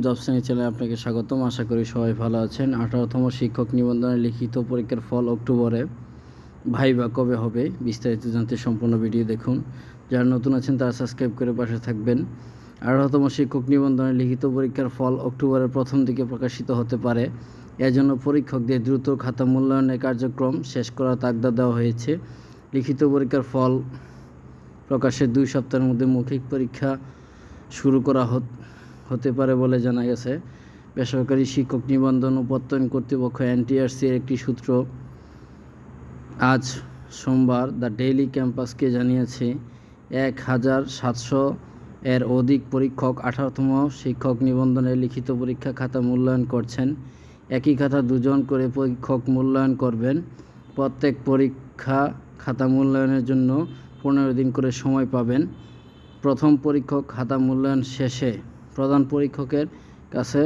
Job চ্যানেলে আপনাকে স্বাগতম। আশা করি সবাই ভালো আছেন। আঠারোতম শিক্ষক নিবন্ধনের লিখিত পরীক্ষার ফল অক্টোবরে। ভাইবা কবে হবে? বিস্তারিত জানতে সম্পূর্ণ ভিডিও দেখুন। যারা নতুন আছেন, তারা সাবস্ক্রাইব করে পাশে থাকবেন। আঠারোতম শিক্ষক নিবন্ধনের লিখিত পরীক্ষার ফল অক্টোবরের প্রথম দিকে প্রকাশিত হতে পারে। এজন্য পরীক্ষকদের দ্রুত খাতা মূল্যায়নের কার্যক্রম শেষ করার তাগদা দেওয়া হয়েছে। লিখিত পরীক্ষার ফল প্রকাশের দুই সপ্তাহের মধ্যে মৌখিক পরীক্ষা শুরু করা হত- হতে পারে বলে জানা গেছে। বেসরকারি শিক্ষক নিবন্ধন ও প্রত্যয়ন কর্তৃপক্ষ এনটিআরসি এর একটি সূত্র আজ সোমবার দ্য ডেইলি ক্যাম্পাসকে জানিয়েছে, এক হাজার সাতশো এর অধিক পরীক্ষক আঠারোতম শিক্ষক নিবন্ধনের লিখিত পরীক্ষা খাতা মূল্যায়ন করছেন। একই খাতা দুজন করে পরীক্ষক মূল্যায়ন করবেন। প্রত্যেক পরীক্ষা খাতা মূল্যায়নের জন্য পনেরো দিন করে সময় পাবেন। প্রথম পরীক্ষক খাতা মূল্যায়ন শেষে প্রধান পরীক্ষকের কাছে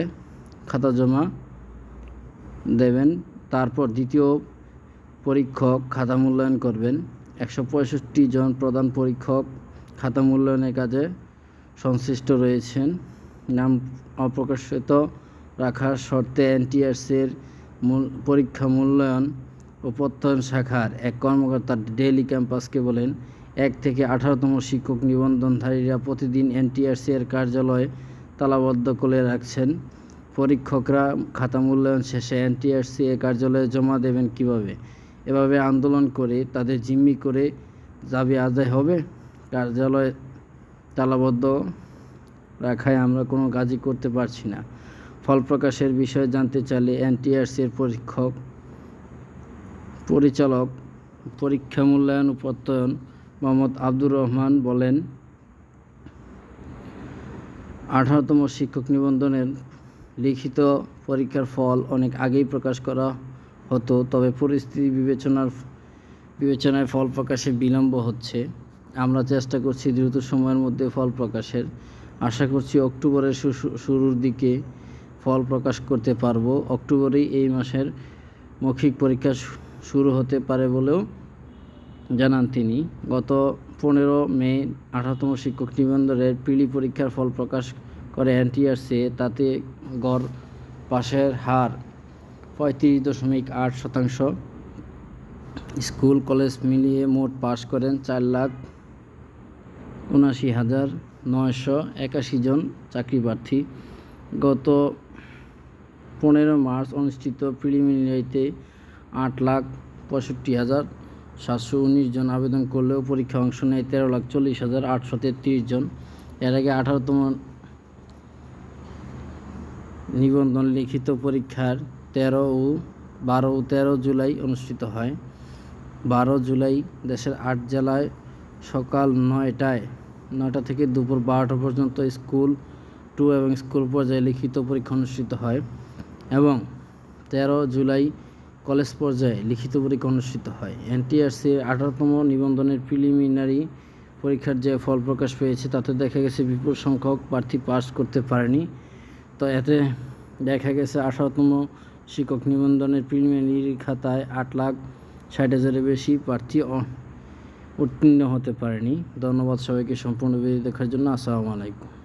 খাতা জমা দেবেন। তারপর দ্বিতীয় পরীক্ষক খাতা মূল্যায়ন করবেন। একশো পঁয়ষট্টি জন প্রধান পরীক্ষক খাতা মূল্যায়নের কাজে সংশ্লিষ্ট রয়েছেন। নাম অপ্রকাশিত রাখার শর্তে এনটিআরসির মূল পরীক্ষা মূল্যায়ন ও প্রত্যয়ন শাখার এক কর্মকর্তা ডেইলি ক্যাম্পাসকে বলেন, এক থেকে আঠারোতম শিক্ষক নিবন্ধনধারীরা প্রতিদিন এনটিআরসি এর কার্যালয়ে তালাবদ্ধ করে রাখছেন। পরীক্ষকরা খাতা মূল্যায়ন শেষে এনটিআরসি এ কার্যালয়ে জমা দেবেন কীভাবে? এভাবে আন্দোলন করে তাদের জিম্মি করে দাবি আদায় হবে? কার্যালয়ে তালাবদ্ধ রাখায় আমরা কোনো কাজই করতে পারছি না। ফল প্রকাশের বিষয়ে জানতে চাইলে এনটিআরসি এর পরীক্ষক, পরিচালক, পরীক্ষা মূল্যায়ন প্রত্যয়ন মোহাম্মদ আব্দুর রহমান বলেন আঠারোতম শিক্ষক নিবন্ধনের লিখিত পরীক্ষার ফল অনেক আগেই প্রকাশ করা হতো, তবে পরিস্থিতি বিবেচনার বিবেচনায় ফল প্রকাশে বিলম্ব হচ্ছে। আমরা চেষ্টা করছি দ্রুত সময়ের মধ্যে ফল প্রকাশের। আশা করছি অক্টোবরের শুরুর দিকে ফল প্রকাশ করতে পারব। অক্টোবরেই এই মাসের মৌখিক পরীক্ষা শুরু হতে পারে বলেও জানান তিনি। গত পনেরো মে আঠারোতম শিক্ষক নিবন্ধনের পিলি পরীক্ষার ফল প্রকাশ করে এনটিআরসি, তাতে গড় পাশের হার পঁয়ত্রিশ দশমিক আট শতাংশ। স্কুল, কলেজ মিলিয়ে মোট পাশ করেন চার লাখ উনাশি হাজার নয়শো একাশি জন চাকরি প্রার্থী গত পনেরো মার্চ অনুষ্ঠিত প্রিলিমিনারিতে আট লাখ পঁয়ষট্টি হাজার সাতশো উনিশ জন আবেদন করলেও পরীক্ষা অংশ নেয় তেরো লাখ চল্লিশ হাজার আটশো তেত্রিশ জন। এর আগে আঠারোতম নিবন্ধন লিখিত পরীক্ষার তেরো ও বারো ও তেরো জুলাই অনুষ্ঠিত হয়। বারো জুলাই দেশের আট জেলায় সকাল নয়টায়, নয়টা থেকে দুপুর বারোটা পর্যন্ত স্কুল টু এবং স্কুল পর্যায়ে লিখিত পরীক্ষা অনুষ্ঠিত হয় এবং তেরো জুলাই কলেজ পর্যায়ে লিখিত পরীক্ষা অনুষ্ঠিত হয়। এনটিআরসির আঠারোতম নিবন্ধনের প্রিলিমিনারি পরীক্ষার যে ফল প্রকাশ পেয়েছে, তাতে দেখা গেছে বিপুল সংখ্যক প্রার্থী পাস করতে পারেনি। তো এতে দেখা গেছে আঠারোতম শিক্ষক নিবন্ধনের প্রিলিমিনারি খাতায় আট লাখ ষাট হাজারের বেশি প্রার্থী উত্তীর্ণ হতে পারেনি। ধন্যবাদ সবাইকে সম্পূর্ণ ভিডিও দেখার জন্য। আসসালামু আলাইকুম।